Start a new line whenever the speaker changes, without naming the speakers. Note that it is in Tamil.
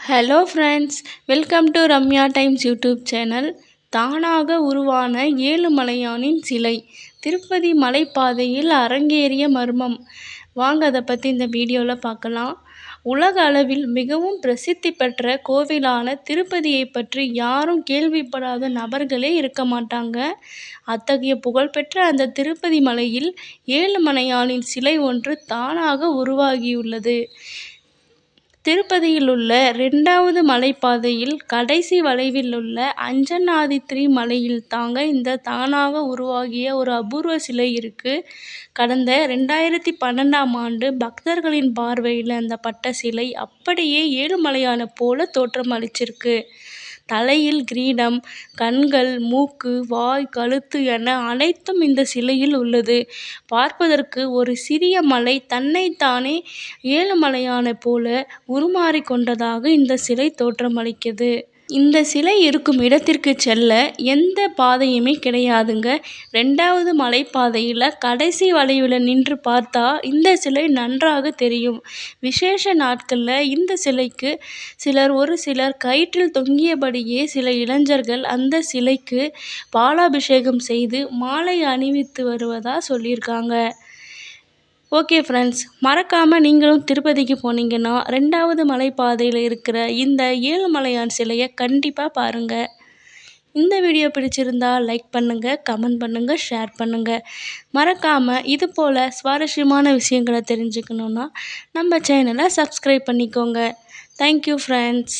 Hello friends welcome to Ramya times YouTube channel தானாக உருவான ஏழுமலையானின் சிலை. திருப்பதி மலைப்பாதையில் அரங்கேறிய மர்மம். வாங்க அதை பற்றி இந்த வீடியோவில் பார்க்கலாம். உலக அளவில் மிகவும் பிரசித்தி பெற்ற கோவிலான திருப்பதியை பற்றி யாரும் கேள்விப்படாத நபர்களே இருக்க மாட்டாங்க. அத்தகைய புகழ்பெற்ற அந்த திருப்பதி மலையில் ஏழுமலையானின் சிலை ஒன்று தானாக உருவாகியுள்ளது. திருப்பதியில் உள்ள ரெண்டாவது மலைப்பாதையில் கடைசி வளைவில் உள்ள அஞ்சனாதித்ரி மலையில் தாங்க இந்த தானாக உருவாகிய ஒரு அபூர்வ சிலை இருக்கு. கடந்த ரெண்டாயிரத்தி பன்னெண்டாம் ஆண்டு பக்தர்களின் பார்வையில் அந்த பட்ட சிலை அப்படியே ஏழுமலையான போல தோற்றம் அளிச்சிருக்கு. தலையில் கிரீடம் கண்கள் மூக்கு வாய் கழுத்து என அனைத்தும் இந்த சிலையில் உள்ளது. பார்ப்பதற்கு ஒரு சிறிய மலை தன்னைத்தானே ஏழுமலையான போல உருமாறிக் கொண்டதாக இந்த சிலை தோற்றமளிக்குது இந்த சிலை இருக்கும் இடத்திற்கு செல்ல எந்த பாதையுமே கிடையாதுங்க. ரெண்டாவது மலைப்பாதையில் கடைசி வளைவில் நின்று பார்த்தா இந்த சிலை நன்றாக தெரியும். விசேஷ நாட்களில் இந்த சிலைக்கு சிலர் ஒரு சிலர் கயிற்றில் தொங்கியபடியே சில இளைஞர்கள் அந்த சிலைக்கு பாலாபிஷேகம் செய்து மாலை அணிவித்து வருவதாக சொல்லியிருக்காங்க. ஓகே ஃப்ரெண்ட்ஸ் மறக்காமல் நீங்களும் திருப்பதிக்கு போனீங்கன்னா ரெண்டாவது மலைப்பாதையில் இருக்கிற இந்த ஏழுமலையான் சிலையை கண்டிப்பாக பாருங்கள் இந்த வீடியோ பிடிச்சிருந்தா லைக் பண்ணுங்கள் கமெண்ட் பண்ணுங்கள் ஷேர் பண்ணுங்கள் மறக்காமல் இது போல் சுவாரஸ்யமான விஷயங்களை தெரிஞ்சுக்கணுன்னா நம்ம சேனலை சப்ஸ்கிரைப் பண்ணிக்கோங்க. Thank you friends